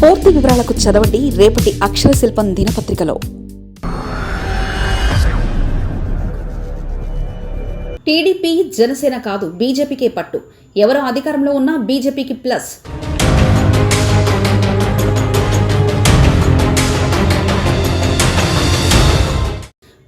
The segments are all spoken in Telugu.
పూర్తి వివరాలకు చదవండి రేపటి అక్షర శిల్పం దినపత్రికలో. టీడీపీ జనసేన కాదు బీజేపీకే పట్టు. ఎవరు అధికారంలో ఉన్నా బీజేపీకి ప్లస్.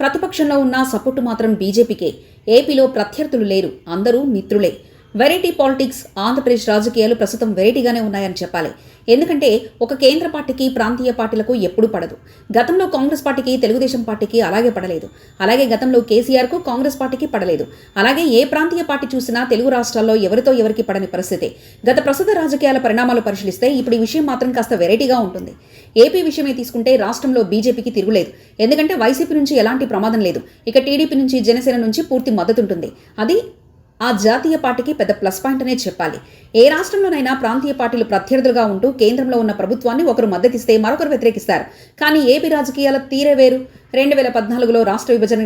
ప్రతిపక్షంలో ఉన్న సపోర్టు మాత్రం బీజేపీకే. ఏపీలో ప్రత్యర్థులు లేరు అందరూ మిత్రులే. వెరైటీ పాలిటిక్స్ ఆంధ్రప్రదేశ్ రాజకీయాలు ప్రస్తుతం వెరైటీగానే ఉన్నాయని చెప్పాలి. ఎందుకంటే ఒక కేంద్ర పార్టీకి ప్రాంతీయ పార్టీలకు ఎప్పుడూ పడదు. గతంలో కాంగ్రెస్ పార్టీకి తెలుగుదేశం పార్టీకి అలాగే పడలేదు. అలాగే గతంలో కేసీఆర్కు కాంగ్రెస్ పార్టీకి పడలేదు. అలాగే ఏ ప్రాంతీయ పార్టీ చూసినా తెలుగు రాష్ట్రాల్లో ఎవరితో ఎవరికి పడని పరిస్థితి. గత ప్రస్తుత రాజకీయాల పరిణామాలు పరిశీలిస్తే ఇప్పుడు ఈ విషయం మాత్రం కాస్త వెరైటీగా ఉంటుంది. ఏపీ విషయమే తీసుకుంటే రాష్ట్రంలో బీజేపీకి తిరుగులేదు. ఎందుకంటే వైసీపీ నుంచి ఎలాంటి ప్రమాదం లేదు. ఇక టీడీపీ నుంచి జనసేన నుంచి పూర్తి మద్దతు ఉంటుంది అది ఆ జాతీయ పార్టీకి పెద్ద ప్లస్ పాయింట్ అనే చెప్పాలి. ఏ రాష్ట్రంలోనైనా ప్రాంతీయ పార్టీలు ప్రత్యర్థులుగా ఉంటూ కేంద్రంలో ఉన్న ప్రభుత్వాన్ని ఒకరు మద్దతిస్తే మరొకరు వ్యతిరేకిస్తారు. కానీ ఏపీ రాజకీయాల తీరే వేరు. రెండు వేల పద్నాలుగులో రాష్ట్ర విభజన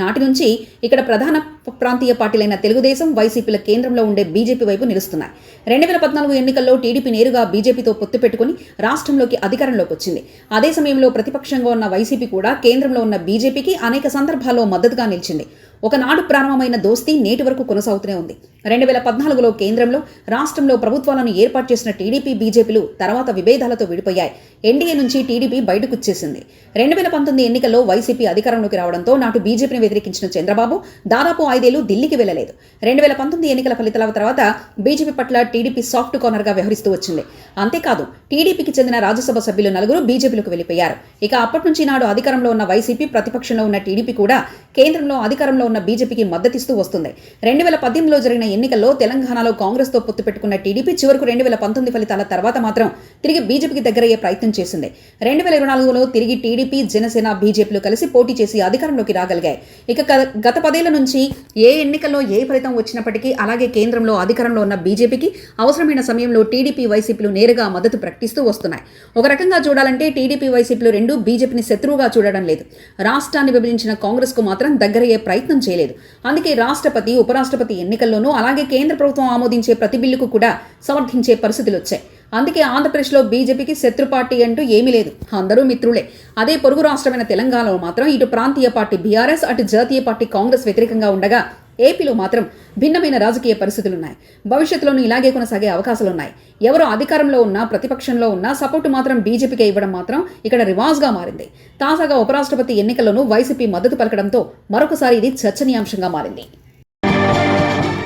నాటి నుంచి ఇక్కడ ప్రధాన ప్రాంతీయ పార్టీలైన తెలుగుదేశం వైసీపీల కేంద్రంలో ఉండే బీజేపీ వైపు నిలుస్తున్నాయి. రెండు వేల పద్నాలుగు ఎన్నికల్లో టీడీపీ నేరుగా బీజేపీతో పొత్తు పెట్టుకుని రాష్ట్రంలోకి అధికారంలోకి వచ్చింది. అదే సమయంలో ప్రతిపక్షంగా ఉన్న వైసీపీ కూడా కేంద్రంలో ఉన్న బీజేపీకి అనేక సందర్భాల్లో మద్దతుగా నిలిచింది. ఒకనాడు ప్రారంభమైన దోస్తీ నేటి వరకు కొనసాగుతూనే ఉంది. రెండు వేల పద్నాలుగులో కేంద్రంలో రాష్ట్రంలో ప్రభుత్వాలను ఏర్పాటు చేసిన టీడీపీ బీజేపీలు తర్వాత విభేదాలతో విడిపోయాయి. ఎన్డీఏ నుంచి టీడీపీ బయటకు వచ్చేసింది. రెండు వేల పంతొమ్మిది ఎన్నికల్లో వైసీపీ అధికారంలోకి రావడంతో నాటు బీజేపీని వ్యతిరేకించిన చంద్రబాబు దాదాపు ఐదేళ్ళు ఢిల్లీకి వెళ్ళలేదు రెండు వేల పంతొమ్మిది ఎన్నికల ఫలితాల తర్వాత బీజేపీ పట్ల టీడీపీ సాఫ్ట్ కార్నర్గా వ్యవహరిస్తూ వచ్చింది. అంతేకాదు టీడీపీకి చెందిన రాజ్యసభ సభ్యులు నలుగురు బీజేపీలకు వెళ్ళిపోయారు ఇక అప్పటి నుంచి నాడు అధికారంలో ఉన్న వైసీపీ ప్రతిపక్షంలో ఉన్న టీడీపీ కూడా కేంద్రంలో అధికారంలో ఉన్న బీజేపీకి మద్దతిస్తూ వస్తుంది. రెండు వేల పద్దెనిమిదిలో జరిగిన ఎన్నికల్లో తెలంగాణలో కాంగ్రెస్తో పొత్తు పెట్టుకున్న టీడీపీ చివరకు రెండు వేల పంతొమ్మిది ఫలితాల తర్వాత మాత్రం తిరిగి బీజేపీకి దగ్గరయ్యే ప్రయత్నం చేసింది. రెండు వేల ఇరవై నాలుగులో తిరిగి టీడీపీ జనసేన బీజేపీలు కలిసి పోటీ చేసి అధికారంలోకి రాగలిగాయి. ఇక గత పదేళ్ళ నుంచి ఏ ఎన్నికల్లో ఏ ఫలితం వచ్చినప్పటికీ అలాగే కేంద్రంలో అధికారంలో ఉన్న బీజేపీకి అవసరమైన సమయంలో టీడీపీ వైసీపీలు నేరుగా మద్దతు ప్రకటిస్తూ వస్తున్నాయి. ఒక రకంగా చూడాలంటే టీడీపీ వైసీపీలు రెండు బీజేపీని శత్రువుగా చూడడం లేదు. రాష్ట్రాన్ని విభజించిన కాంగ్రెస్కు మాత్రం దగ్గరయ్యే ప్రయత్నం చేయలేదు. అందుకే రాష్ట్రపతి ఉపరాష్ట్రపతి ఎన్నికల్లోనూ అలాగే కేంద్ర ప్రభుత్వం ఆమోదించే ప్రతి బిల్లుకు కూడా సమర్థించే పరిస్థితులు వచ్చాయి. అందుకే ఆంధ్రప్రదేశ్లో బీజేపీకి శత్రు పార్టీ అంటూ ఏమీ లేదు. అందరూ మిత్రులే. అదే పొరుగు రాష్ట్రమైన తెలంగాణలో మాత్రం ఇటు ప్రాంతీయ పార్టీ బీఆర్ఎస్ అటు జాతీయ పార్టీ కాంగ్రెస్ వ్యతిరేకంగా ఉండగా ఏపీలో మాత్రం భిన్నమైన రాజకీయ పరిస్థితులున్నాయి. భవిష్యత్తులోనూ ఇలాగే కొనసాగే అవకాశాలున్నాయి. ఎవరు అధికారంలో ఉన్నా ప్రతిపక్షంలో ఉన్నా సపోర్టు మాత్రం బీజేపీకే ఇవ్వడం మాత్రం ఇక్కడ రివాజ్గా మారింది. తాజాగా ఉపరాష్ట్రపతి ఎన్నికల్లోనూ వైసీపీ మద్దతు పలకడంతో మరొకసారి ఇది చర్చనీయాంశంగా మారింది.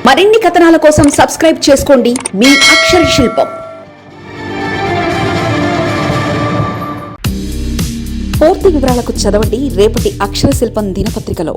మరిన్ని కథనాల కోసం సబ్స్క్రైబ్ చేసుకోండి మీ అక్షర శిల్పం. పూర్తి వివరాలకు చదవండి రేపటి అక్షర శిల్పం దినపత్రికలో.